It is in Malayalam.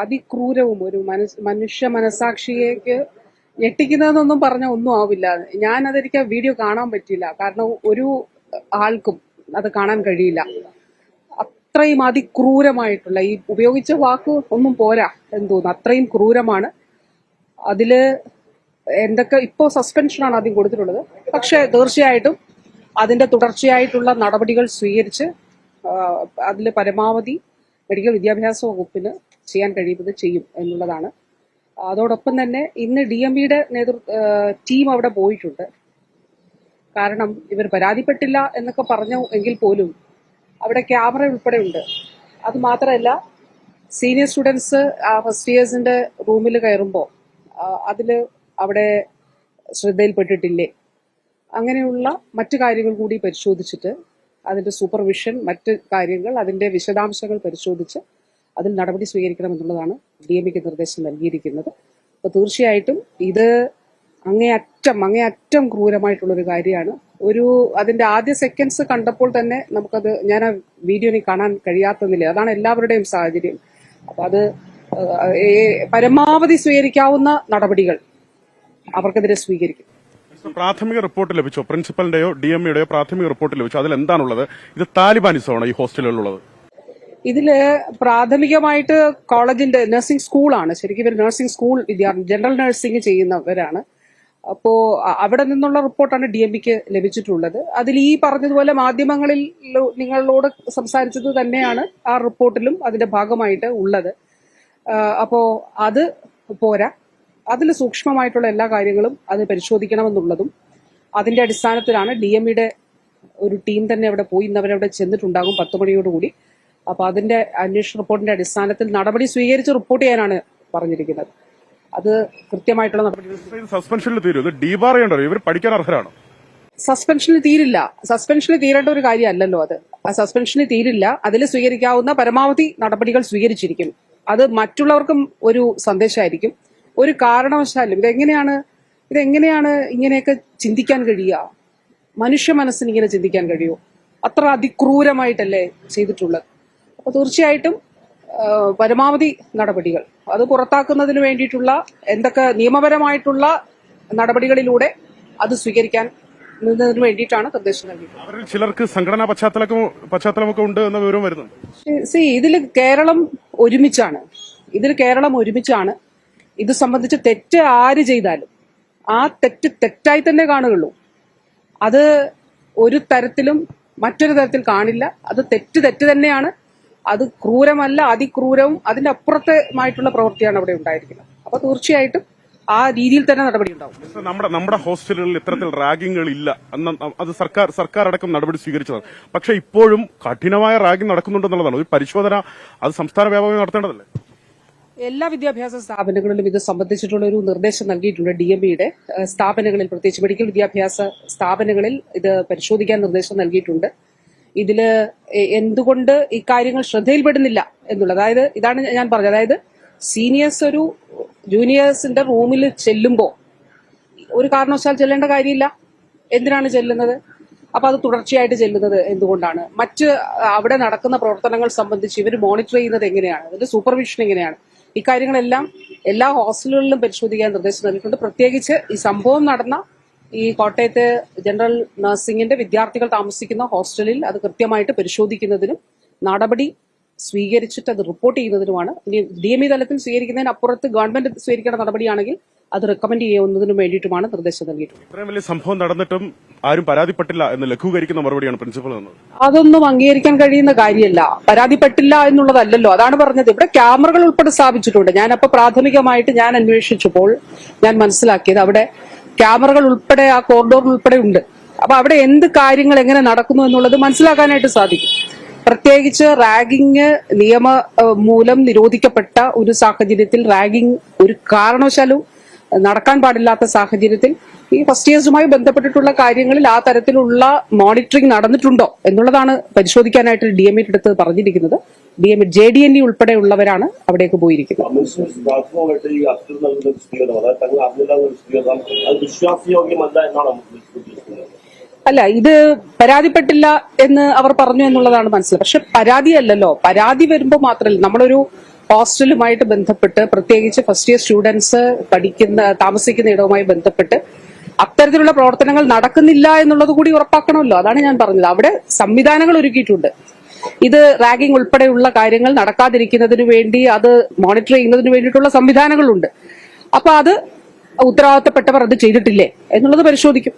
അതിക്രൂരവും ഒരു മനസ് മനുഷ്യ മനസാക്ഷിയേക്ക് ഞെട്ടിക്കുന്നതെന്നൊന്നും പറഞ്ഞ ഒന്നും ആവില്ല. ഞാൻ അതെനിക്ക് വീഡിയോ കാണാൻ പറ്റില്ല കാരണം ഒരു ആൾക്കും അത് കാണാൻ കഴിയില്ല. അത്രയും അതിക്രൂരമായിട്ടുള്ള ഈ ഉപയോഗിച്ച വാക്ക് ഒന്നും പോരാ എന്ന് തോന്നുന്നു. അത്രയും ക്രൂരമാണ്. അതിൽ എന്തൊക്കെ ഇപ്പോ സസ്പെൻഷനാണ് ആദ്യം കൊടുത്തിട്ടുള്ളത്. പക്ഷെ തീർച്ചയായിട്ടും അതിന്റെ തുടർച്ചയായിട്ടുള്ള നടപടികൾ സ്വീകരിച്ച് അതിൽ പരമാവധി മെഡിക്കൽ വിദ്യാഭ്യാസ വകുപ്പിന് ചെയ്യാൻ കഴിയുന്നത് ചെയ്യും എന്നുള്ളതാണ്. അതോടൊപ്പം തന്നെ ഇന്ന് ഡി എം ബിയുടെ നേതൃ ടീം അവിടെ പോയിട്ടുണ്ട്. കാരണം ഇവർ പരാതിപ്പെട്ടില്ല എന്നൊക്കെ പറഞ്ഞു എങ്കിൽ പോലും അവിടെ ക്യാമറ ഉൾപ്പെടെ ഉണ്ട്. അത് മാത്രമല്ല സീനിയർ സ്റ്റുഡൻസ് ആ ഫസ്റ്റ് ഇയേഴ്സിന്റെ റൂമിൽ കയറുമ്പോൾ അതിൽ അവിടെ ശ്രദ്ധയിൽപ്പെട്ടിട്ടില്ലേ? അങ്ങനെയുള്ള മറ്റു കാര്യങ്ങൾ കൂടി പരിശോധിച്ചിട്ട് അതിന്റെ സൂപ്പർവിഷൻ മറ്റ് കാര്യങ്ങൾ അതിന്റെ വിശദാംശങ്ങൾ പരിശോധിച്ച് അതിൽ നടപടി സ്വീകരിക്കണമെന്നുള്ളതാണ് ഡി എം ഇക്ക് നിർദ്ദേശം നൽകിയിരിക്കുന്നത്. അപ്പോൾ തീർച്ചയായിട്ടും ഇത് അങ്ങേയറ്റം അങ്ങേയറ്റം ക്രൂരമായിട്ടുള്ളൊരു കാര്യമാണ്. ഒരു അതിന്റെ ആദ്യ സെക്കൻഡ്സ് കണ്ടപ്പോൾ തന്നെ നമുക്കത് ഞാൻ ആ വീഡിയോ ഇനി കാണാൻ നില അതാണ് എല്ലാവരുടെയും സാഹചര്യം. അപ്പൊ അത് പരമാവധി സ്വീകരിക്കാവുന്ന നടപടികൾ അവർക്കെതിരെ സ്വീകരിക്കും. പ്രാഥമിക റിപ്പോർട്ട് ലഭിച്ചോ? പ്രിൻസിപ്പലിന്റെയോ ഡി എം പ്രാഥമിക റിപ്പോർട്ട് ലഭിച്ചോ? അതിൽ എന്താണുള്ളത് ഇത് താലിബാനിസമാണ് ഈ ഹോസ്റ്റലുകളിലുള്ളത്? ഇതിൽ പ്രാഥമികമായിട്ട് കോളേജിന്റെ നഴ്സിംഗ് സ്കൂളാണ് ശരിക്കും ഇവർ നഴ്സിംഗ് സ്കൂൾ വിദ്യാർത്ഥി ജനറൽ നഴ്സിംഗ് ചെയ്യുന്നവരാണ്. അപ്പോ അവിടെ നിന്നുള്ള റിപ്പോർട്ടാണ് ഡി എം ബിക്ക് ലഭിച്ചിട്ടുള്ളത്. അതിൽ ഈ പറഞ്ഞതുപോലെ മാധ്യമങ്ങളിൽ നിങ്ങളോട് സംസാരിച്ചത് തന്നെയാണ് ആ റിപ്പോർട്ടിലും അതിന്റെ ഭാഗമായിട്ട് ഉള്ളത്. അപ്പോ അത് പോരാ. അതിൽ സൂക്ഷ്മമായിട്ടുള്ള എല്ലാ കാര്യങ്ങളും അത് പരിശോധിക്കണമെന്നുള്ളതും അതിന്റെ അടിസ്ഥാനത്തിലാണ് ഡി എം ഇയുടെ ഒരു ടീം തന്നെ അവിടെ പോയി ഇന്ന് അവരവിടെ ചെന്നിട്ടുണ്ടാകും പത്ത് മണിയോടുകൂടി. അപ്പൊ അതിന്റെ അന്വേഷണ റിപ്പോർട്ടിന്റെ അടിസ്ഥാനത്തിൽ നടപടി സ്വീകരിച്ച് റിപ്പോർട്ട് ചെയ്യാനാണ് പറഞ്ഞിരിക്കുന്നത്. അത് കൃത്യമായിട്ടുള്ള നടപടി സസ്പെൻഷനിൽ തീരും ഇത് ഡീബാർ ചെയ്യണ്ടോ ഇവർ പഠിക്കാൻ അർഹരാണോ? സസ്പെൻഷനിൽ തീരില്ല. സസ്പെൻഷനിൽ തീരേണ്ട ഒരു കാര്യമല്ലല്ലോ അത്. ആ സസ്പെൻഷനിൽ തീരില്ല. അതിൽ സ്വീകരിക്കാവുന്ന പരമാവധി നടപടികൾ സ്വീകരിച്ചിരിക്കും. അത് മറ്റുള്ളവർക്കും ഒരു സന്ദേശമായിരിക്കും. ഒരു കാരണവശാലും ഇതെങ്ങനെയാണ് ഇതെങ്ങനെയാണ് ഇങ്ങനെയൊക്കെ ചിന്തിക്കാൻ കഴിയുക? മനുഷ്യ മനസ്സിന് ഇങ്ങനെ ചിന്തിക്കാൻ കഴിയുമോ? അത്ര അതിക്രൂരമായിട്ടല്ലേ ചെയ്തിട്ടുള്ളത്. അപ്പൊ തീർച്ചയായിട്ടും പരമാവധി നടപടികൾ. അത് പുറത്താക്കുന്നതിന് വേണ്ടിയിട്ടുള്ള എന്തൊക്കെ നിയമപരമായിട്ടുള്ള നടപടികളിലൂടെ അത് സ്വീകരിക്കാൻ ന്നതിന് വേണ്ടിയിട്ടാണ് നിർദ്ദേശം നൽകിയത് അവരിൽ ചിലർക്ക് സംഘടനാ പശ്ചാത്തലമൊക്കെ ഉണ്ട് എന്ന വിവരം വരുന്നു സി ഇതിൽ കേരളം ഒരുമിച്ചാണ്. ഇതിൽ കേരളം ഒരുമിച്ചാണ് ഇത് സംബന്ധിച്ച് തെറ്റ് ആര് ചെയ്താലും ആ തെറ്റ് തെറ്റായി തന്നെ കാണുകയുള്ളൂ. അത് ഒരു തരത്തിലും മറ്റൊരു തരത്തിൽ കാണില്ല. അത് തെറ്റ് തെറ്റ് തന്നെയാണ് അത് ക്രൂരമല്ല അതിക്രൂരവും അതിന്റെ അപ്പുറത്തുമായിട്ടുള്ള പ്രവൃത്തിയാണ് അവിടെ ഉണ്ടായിരിക്കുന്നത്. അപ്പൊ തീർച്ചയായിട്ടും ആ രീതിയിൽ തന്നെ നടപടി ഉണ്ടാവും. നമ്മുടെ നമ്മുടെ ഹോസ്റ്റലുകളിൽ ഇത്തരത്തിൽ റാഗിങ്ങുകൾ ഇല്ല അത് സർക്കാർ സർക്കാർ അടക്കം നടപടി സ്വീകരിച്ചതാണ്. പക്ഷെ ഇപ്പോഴും കഠിനമായ റാഗിംഗ് നടക്കുന്നുണ്ടെന്നുള്ളതാണ് ഒരു പരിശോധന അത് സംസ്ഥാന വ്യാപകമായി നടത്തേണ്ടതല്ലേ? എല്ലാ വിദ്യാഭ്യാസ സ്ഥാപനങ്ങളിലും ഇത് സംബന്ധിച്ചിട്ടുള്ള ഒരു നിർദ്ദേശം നൽകിയിട്ടുണ്ട് ഡി എം ബിയുടെ സ്ഥാപനങ്ങളിൽ പ്രത്യേകിച്ച് മെഡിക്കൽ വിദ്യാഭ്യാസ സ്ഥാപനങ്ങളിൽ ഇത് പരിശോധിക്കാൻ നിർദ്ദേശം നൽകിയിട്ടുണ്ട്. ഇതിൽ എ- എന്തുകൊണ്ട് ഇക്കാര്യങ്ങൾ ശ്രദ്ധയിൽപ്പെടുന്നില്ല എന്നുള്ളത്. അതായത് ഇതാണ് ഞാൻ പറഞ്ഞത്. അതായത് സീനിയേഴ്സ് ഒരു ജൂനിയേഴ്സിന്റെ റൂമിൽ ചെല്ലുമ്പോൾ ഒരു കാരണവശാൽ ചെല്ലേണ്ട കാര്യമില്ല. എന്തിനാണ് ചെല്ലുന്നത്? അപ്പൊ അത് തുടർച്ചയായിട്ട് ചെല്ലുന്നത് എന്തുകൊണ്ടാണ്? മറ്റ് അവിടെ നടക്കുന്ന പ്രവർത്തനങ്ങൾ സംബന്ധിച്ച് ഇവർ മോണിറ്റർ ചെയ്യുന്നത് എങ്ങനെയാണ്? അതിന്റെ സൂപ്പർവിഷൻ എങ്ങനെയാണ്? ഇക്കാര്യങ്ങളെല്ലാം എല്ലാ ഹോസ്റ്റലുകളിലും പരിശോധിക്കാൻ നിർദ്ദേശം നൽകിയിട്ടുണ്ട്. പ്രത്യേകിച്ച് ഈ സംഭവം നടന്ന ഈ കോട്ടയത്തെ ജനറൽ നഴ്സിംഗിന്റെ വിദ്യാർത്ഥികൾ താമസിക്കുന്ന ഹോസ്റ്റലിൽ അത് കൃത്യമായിട്ട് പരിശോധിക്കുന്നതിനും നടപടി സ്വീകരിച്ചിട്ട് അത് റിപ്പോർട്ട് ചെയ്യുന്നതിനുമാണ്. ഇനി ഡി എം ഇ തലത്തിൽ സ്വീകരിക്കുന്നതിന് അപ്പുറത്ത് ഗവൺമെന്റ് സ്വീകരിക്കേണ്ട നടപടിയാണെങ്കിൽ അത് റെക്കമെൻഡ് ചെയ്യുന്നതിനും വേണ്ടിയിട്ടുമാണ് നിർദ്ദേശം നൽകിയിട്ടുള്ളത്. ഇത്രയും വലിയ സംഭവം നടന്നിട്ടും ആരും പരാതിപ്പെട്ടില്ല എന്ന് ലഘൂകരിക്കുന്ന മറുപടിയാണ് പ്രിൻസിപ്പൽ അതൊന്നും അംഗീകരിക്കാൻ കഴിയുന്ന കാര്യമല്ല. പരാതിപ്പെട്ടില്ല എന്നുള്ളതല്ലല്ലോ. അതാണ് പറഞ്ഞത്. ഇവിടെ ക്യാമറകൾ ഉൾപ്പെടെ സ്ഥാപിച്ചിട്ടുണ്ട്. ഞാൻ അപ്പൊ പ്രാഥമികമായിട്ട് ഞാൻ അന്വേഷിച്ചപ്പോൾ ഞാൻ മനസ്സിലാക്കിയത് അവിടെ ക്യാമറകൾ ഉൾപ്പെടെ ആ കോറിഡോറിൽ ഉൾപ്പെടെ ഉണ്ട്. അപ്പൊ അവിടെ എന്ത് കാര്യങ്ങൾ എങ്ങനെ നടക്കുന്നു എന്നുള്ളത് മനസ്സിലാക്കാനായിട്ട് സാധിക്കും. പ്രത്യേകിച്ച് റാഗിങ് നിയമ മൂലം നിരോധിക്കപ്പെട്ട ഒരു സാഹചര്യത്തിൽ റാഗിങ് ഒരു കാരണവശാലും നടക്കാൻ പാടില്ലാത്ത സാഹചര്യത്തിൽ ഈ ഫസ്റ്റ് ഇയേഴ്സുമായി ബന്ധപ്പെട്ടിട്ടുള്ള കാര്യങ്ങളിൽ ആ തരത്തിലുള്ള മോണിറ്ററിംഗ് നടന്നിട്ടുണ്ടോ എന്നുള്ളതാണ് പരിശോധിക്കാനായിട്ട് ഡി എം എടുത്ത് പറഞ്ഞിരിക്കുന്നത്. D M J D N E ഉൾപ്പെടെയുള്ളവരാണ് അവിടേക്ക് പോയിരിക്കുന്നത്. അല്ല ഇത് പരാതിപ്പെട്ടില്ല എന്ന് അവർ പറഞ്ഞു എന്നുള്ളതാണ് മനസ്സിലായത്. പക്ഷെ പരാതിയല്ലല്ലോ. പരാതി വരുമ്പോൾ മാത്രമല്ല നമ്മളൊരു ഹോസ്റ്റലുമായിട്ട് ബന്ധപ്പെട്ട് പ്രത്യേകിച്ച് ഫസ്റ്റ് ഇയർ സ്റ്റുഡൻസ് പഠിക്കുന്ന താമസിക്കുന്ന ഇടവുമായി ബന്ധപ്പെട്ട് അത്തരത്തിലുള്ള പ്രവർത്തനങ്ങൾ നടക്കുന്നില്ല എന്നുള്ളത് കൂടി ഉറപ്പാക്കണമല്ലോ. അതാണ് ഞാൻ പറഞ്ഞത്. അവിടെ സംവിധാനങ്ങൾ ഒരുക്കിയിട്ടുണ്ട്. ഇത് റാഗിംഗ് ഉൾപ്പെടെയുള്ള കാര്യങ്ങൾ നടക്കാതിരിക്കുന്നതിന് വേണ്ടി അത് മോണിറ്റർ ചെയ്യുന്നതിന് വേണ്ടിയിട്ടുള്ള സംവിധാനങ്ങളുണ്ട്. അപ്പൊ അത് ഉത്തരവാദിത്തപ്പെട്ടവർ അത് ചെയ്തിട്ടില്ലേ എന്നുള്ളത് പരിശോധിക്കും.